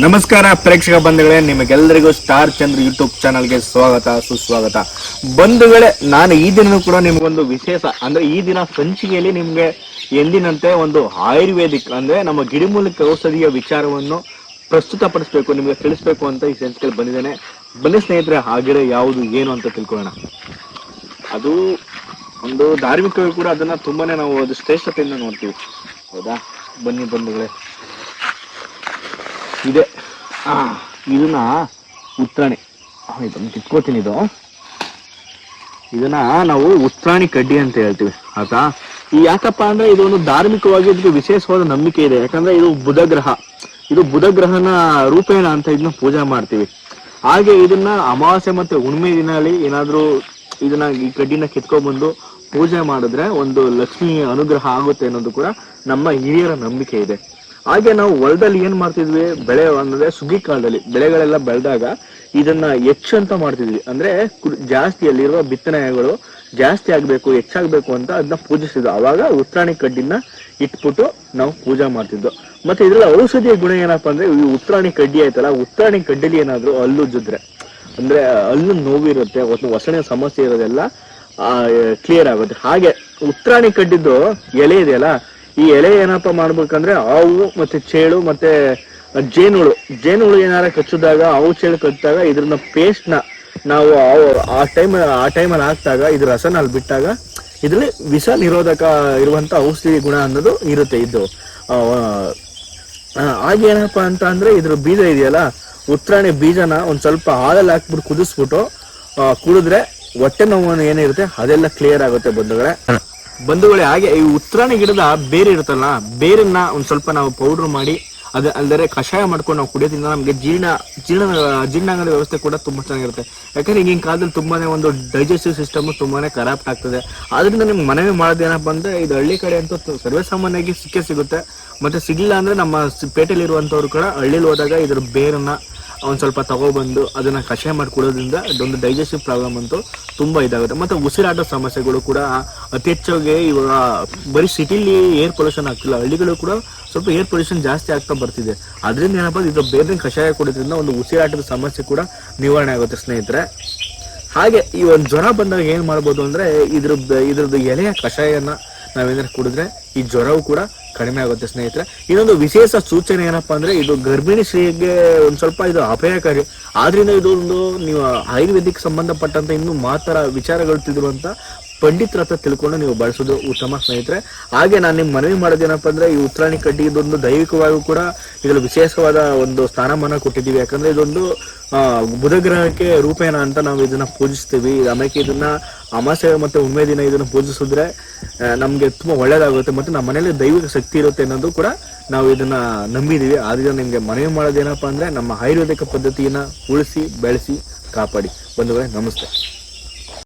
ನಮಸ್ಕಾರ ಪ್ರೇಕ್ಷಕ ಬಂಧುಗಳೇ, ನಿಮಗೆಲ್ಲರಿಗೂ ಸ್ಟಾರ್ ಚಂದ್ರ ಯೂಟ್ಯೂಬ್ ಚಾನಲ್ಗೆ ಸ್ವಾಗತ, ಸುಸ್ವಾಗತ. ಬಂಧುಗಳೇ, ನಾನು ಈ ದಿನ ಕೂಡ ನಿಮಗೊಂದು ವಿಶೇಷ, ಅಂದ್ರೆ ಈ ದಿನ ಸಂಚಿಕೆಯಲ್ಲಿ ನಿಮ್ಗೆ ಎಂದಿನಂತೆ ಒಂದು ಆಯುರ್ವೇದಿಕ್, ಅಂದ್ರೆ ನಮ್ಮ ಗಿಡಮೂಲಿಕ ಔಷಧಿಯ ವಿಚಾರವನ್ನು ಪ್ರಸ್ತುತಪಡಿಸಬೇಕು, ನಿಮಗೆ ತಿಳಿಸ್ಬೇಕು ಅಂತ ಈ ಸಂಚಿಕೆಯಲ್ಲಿ ಬಂದಿದ್ದೇನೆ. ಬನ್ನಿ ಸ್ನೇಹಿತರೆ ಹಾಗಿರೋ ಯಾವುದು, ಏನು ಅಂತ ತಿಳ್ಕೊಳ್ಳೋಣ. ಅದು ಒಂದು ಧಾರ್ಮಿಕವಾಗಿ ಕೂಡ ಅದನ್ನ ತುಂಬಾನೇ ನಾವು ಅದು ಶ್ರೇಷ್ಠತೆಯಿಂದ ನೋಡ್ತೀವಿ. ಹೌದಾ? ಬನ್ನಿ ಬಂಧುಗಳೇ. ಇದೆ. ಇದನ್ನ ಉತ್ರಾಣಿ. ಇದನ್ನು ಕಿತ್ಕೋತೀನಿ ಇದು. ಇದನ್ನ ನಾವು ಉತ್ರಾಣಿ ಕಡ್ಡಿ ಅಂತ ಹೇಳ್ತೀವಿ, ಆಯ್ತಾ? ಈ ಯಾಕಪ್ಪ ಅಂದ್ರೆ ಇದು ಒಂದು ಧಾರ್ಮಿಕವಾಗಿ ಇದಕ್ಕೆ ವಿಶೇಷವಾದ ನಂಬಿಕೆ ಇದೆ. ಯಾಕಂದ್ರೆ ಇದು ಬುಧ ಗ್ರಹ. ಇದು ಬುಧ ಗ್ರಹನ ರೂಪೇಣ ಅಂತ ಇದನ್ನ ಪೂಜೆ ಮಾಡ್ತೀವಿ. ಹಾಗೆ ಇದನ್ನ ಅಮಾವಾಸ್ಯೆ ಮತ್ತೆ ಹುಣ್ಣಿಮೆ ದಿನಲ್ಲಿ ಏನಾದ್ರೂ ಇದನ್ನ ಈ ಕಡ್ಡಿನ ಕಿತ್ಕೊಂಡ್ಬಂದು ಪೂಜೆ ಮಾಡಿದ್ರೆ ಒಂದು ಲಕ್ಷ್ಮಿ ಅನುಗ್ರಹ ಆಗುತ್ತೆ ಅನ್ನೋದು ಕೂಡ ನಮ್ಮ ಹಿರಿಯರ ನಂಬಿಕೆ ಇದೆ. ಹಾಗೆ ನಾವು ಹೊಲದಲ್ಲಿ ಏನ್ ಮಾಡ್ತಿದ್ವಿ? ಬೆಳೆ ಅಂದ್ರೆ ಸುಗ್ಗಿ ಕಾಲದಲ್ಲಿ ಬೆಳೆಗಳೆಲ್ಲ ಬೆಳೆದಾಗ ಇದನ್ನ ಹೆಚ್ಚು ಅಂತ ಮಾಡ್ತಿದ್ವಿ. ಅಂದ್ರೆ ಜಾಸ್ತಿ ಅಲ್ಲಿರುವ ಬಿತ್ತನೆಗಳು ಜಾಸ್ತಿ ಆಗ್ಬೇಕು, ಹೆಚ್ಚಾಗ್ಬೇಕು ಅಂತ ಅದನ್ನ ಪೂಜಿಸಿದ್ವು ಅವಾಗ ಉತ್ರಾಣಿ ಕಡ್ಡಿನ ಇಟ್ಬಿಟ್ಟು ನಾವು ಪೂಜೆ ಮಾಡ್ತಿದ್ವು ಮತ್ತೆ ಇದ್ರಲ್ಲಿ ಔಷಧಿಯ ಗುಣ ಏನಪ್ಪಾ ಅಂದ್ರೆ ಈ ಉತ್ರಾಣಿ ಕಡ್ಡಿ ಆಯ್ತಲ್ಲ, ಉತ್ರಾಣಿ ಕಡ್ಡಿಲಿ ಏನಾದ್ರು ಅಲ್ಲು ಜುದ್ರೆ, ಅಂದ್ರೆ ಹಲ್ಲು ನೋವಿರುತ್ತೆ ಒಂದು ಒಸಣೆ ಸಮಸ್ಯೆ ಇರೋದೆಲ್ಲ, ಆ ಕ್ಲಿಯರ್ ಆಗುತ್ತೆ. ಹಾಗೆ ಉತ್ರಾಣಿ ಕಡ್ಡಿದ್ದು ಎಲೆ ಇದೆಯಲ್ಲ ಈ ಎಲೆ ಏನಪ್ಪ ಮಾಡ್ಬೇಕಂದ್ರೆ ಹಾವು ಮತ್ತೆ ಚೇಳು, ಮತ್ತೆ ಜೇನುಳು ಜೇನುಳು ಏನಾರ ಕಚ್ಚಿದಾಗ ಹಾವು ಚೇಳು ಕಚ್ಚಿದಾಗ ಇದ್ರನ್ನ ಪೇಸ್ಟ್ನ ನಾವು ಆ- ಟೈಮ್ ಆ ಟೈಮಲ್ಲಿ ಹಾಕ್ದಾಗ, ಇದ್ರ ರಸನ ಅಲ್ಲಿ ಬಿಟ್ಟಾಗ ಇದರಲ್ಲಿ ವಿಷ ನಿರೋಧಕ ಇರುವಂತ ಔಷಧಿ ಗುಣ ಅನ್ನೋದು ಇರುತ್ತೆ ಇದು. ಆಗೇನಪ್ಪ ಅಂತ ಅಂದ್ರೆ ಇದ್ರ ಬೀಜ ಇದೆಯಲ್ಲ, ಉತ್ತರಾಣಿ ಬೀಜನ ಒಂದ್ ಸ್ವಲ್ಪ ಹಾಲಲ್ಲಿ ಹಾಕ್ಬಿಟ್ಟು ಕುದಿಸ್ಬಿಟ್ಟು ಕುಡಿದ್ರೆ ಹೊಟ್ಟೆ ನೋವು ಏನಿರುತ್ತೆ, ಅದೆಲ್ಲ ಕ್ಲಿಯರ್ ಆಗುತ್ತೆ ಬಂಧುಗಳೇ. ಬಂಧುಗಳೇ, ಹಾಗೆ ಈ ಉತ್ರಾಣಿ ಗಿಡದ ಬೇರೆ ಇರುತ್ತಲ್ಲ, ಬೇರನ್ನ ಒಂದು ಸ್ವಲ್ಪ ನಾವು ಪೌಡರ್ ಮಾಡಿ ಅದ ಅಲ್ಲದೆ ಕಷಾಯ ಮಾಡ್ಕೊಂಡು ನಾವು ಕುಡಿಯೋದ್ರಿಂದ ನಮಗೆ ಜೀರ್ಣ ಜೀರ್ಣ ಜೀರ್ಣಾಂಗದ ವ್ಯವಸ್ಥೆ ಕೂಡ ತುಂಬಾ ಚೆನ್ನಾಗಿರುತ್ತೆ. ಯಾಕಂದ್ರೆ ಈಗಿನ ಕಾಲದಲ್ಲಿ ತುಂಬಾನೇ ಒಂದು ಡೈಜೆಸ್ಟಿವ್ ಸಿಸ್ಟಮ್ ತುಂಬಾನೇ ಕರಾಪ್ಟ್ ಆಗ್ತದೆ. ಆದ್ರಿಂದ ನಿಮ್ಗೆ ಮನವಿ ಮಾಡೋದೇನಪ್ಪ ಅಂದ್ರೆ, ಇದು ಹಳ್ಳಿ ಕಡೆ ಅಂತೂ ಸರ್ವೇಸಾಮಾನ್ಯವಾಗಿ ಸಿಕ್ಕೇ ಸಿಗುತ್ತೆ. ಮತ್ತೆ ಸಿಗ್ಲಿಲ್ಲ ಅಂದ್ರೆ ನಮ್ಮ ಪೇಟೆಯಲ್ಲಿ ಇರುವಂತವ್ರು ಕೂಡ ಹಳ್ಳಿಲಿ ಹೋದಾಗ ಇದ್ರ ಬೇರನ್ನ ಒಂದ್ ಸ್ವಲ್ಪ ತಗೊಬಂದು ಅದನ್ನ ಕಷಾಯ ಮಾಡಿ ಕುಡೋದ್ರಿಂದ ಅದೊಂದು ಡೈಜೆಸ್ಟಿವ್ ಪ್ರಾಬ್ಲಮ್ ಅಂತೂ ತುಂಬಾ ಇದಾಗುತ್ತೆ. ಮತ್ತೆ ಉಸಿರಾಟದ ಸಮಸ್ಯೆಗಳು ಕೂಡ ಅತಿ ಹೆಚ್ಚಾಗಿ ಇವಾಗ ಬರೀ ಸಿಟಿಲಿ ಏರ್ ಪೊಲ್ಯೂಷನ್ ಆಗ್ತಿಲ್ಲ, ಹಳ್ಳಿಗಳು ಕೂಡ ಸ್ವಲ್ಪ ಏರ್ ಪೊಲ್ಯೂಷನ್ ಜಾಸ್ತಿ ಆಗ್ತಾ ಬರ್ತಿದೆ. ಅದರಿಂದ ಏನಪ್ಪ ಇದು ಬೇರೆ ಕಷಾಯ ಕೊಡೋದ್ರಿಂದ ಒಂದು ಉಸಿರಾಟದ ಸಮಸ್ಯೆ ಕೂಡ ನಿವಾರಣೆ ಆಗುತ್ತೆ ಸ್ನೇಹಿತರೆ. ಹಾಗೆ ಈ ಒಂದು ಜ್ವರ ಬಂದಾಗ ಏನ್ ಮಾಡ್ಬೋದು ಅಂದ್ರೆ ಇದ್ರದ್ದು ಇದ್ರದ್ದು ಎಲೆಯ ಕಷಾಯನ ನಾವೇನಾದ್ರು ಕುಡಿದ್ರೆ ಈ ಜ್ವರವು ಕೂಡ ಕಡಿಮೆ ಆಗುತ್ತೆ, ಸ್ನೇಹಿತರೆ. ಇನ್ನೊಂದು ವಿಶೇಷ ಸೂಚನೆ ಏನಪ್ಪಾ ಅಂದ್ರೆ, ಇದು ಗರ್ಭಿಣಿ ಸ್ತ್ರೀಗೆ ಒಂದ್ ಸ್ವಲ್ಪ ಇದು ಅಪಾಯಕಾರಿ. ಆದ್ರಿಂದ ಇದೊಂದು ನೀವು ಆಯುರ್ವೇದಿಕ್ ಸಂಬಂಧಪಟ್ಟಂತ ಇನ್ನು ಮಾತರ ವಿಚಾರಗಳು ತಿಳಿದಿರುವಂತ ಪಂಡಿತರ ಹತ್ರ ತಿಳ್ಕೊಂಡು ನೀವು ಬಳಸೋದು ಉತ್ತಮ ಸ್ನೇಹಿತರೆ. ಹಾಗೆ ನಾನು ನಿಮ್ಗೆ ಮನವಿ ಮಾಡೋದೇನಪ್ಪ ಅಂದ್ರೆ ಈ ಉತ್ತರಾಣಿ ಕಡ್ಡಿ ಇದೊಂದು ದೈವಿಕವಾಗಿಯೂ ಕೂಡ ಇದ್ರಲ್ಲಿ ವಿಶೇಷವಾದ ಒಂದು ಸ್ಥಾನಮಾನ ಕೊಟ್ಟಿದ್ದೀವಿ. ಯಾಕಂದ್ರೆ ಇದೊಂದು ಬುಧ ಗ್ರಹಕ್ಕೆ ರೂಪೇಣ ಅಂತ ನಾವು ಇದನ್ನ ಪೂಜಿಸ್ತೀವಿ. ಆಮೇಲೆ ಇದನ್ನ ಅಮಾಸೆ ಮತ್ತೆ ಉಣ್ಮೆ ದಿನ ಇದನ್ನ ಪೂಜಿಸಿದ್ರೆ ನಮ್ಗೆ ತುಂಬಾ ಒಳ್ಳೇದಾಗುತ್ತೆ ಮತ್ತೆ ನಮ್ಮ ಮನೇಲಿ ದೈವಿಕ ಶಕ್ತಿ ಇರುತ್ತೆ ಅನ್ನೋದು ಕೂಡ ನಾವು ಇದನ್ನ ನಂಬಿದೀವಿ ಆದ್ರಿಂದ ನಿಮ್ಗೆ ಮನವಿ ಮಾಡೋದೇನಪ್ಪಾ ಅಂದ್ರೆ ನಮ್ಮ ಆಯುರ್ವೇದಿಕ ಪದ್ಧತಿಯನ್ನ ಉಳಿಸಿ, ಬೆಳೆಸಿ, ಕಾಪಾಡಿ. ಬಂಧುಗಳೇ, ನಮಸ್ತೆ.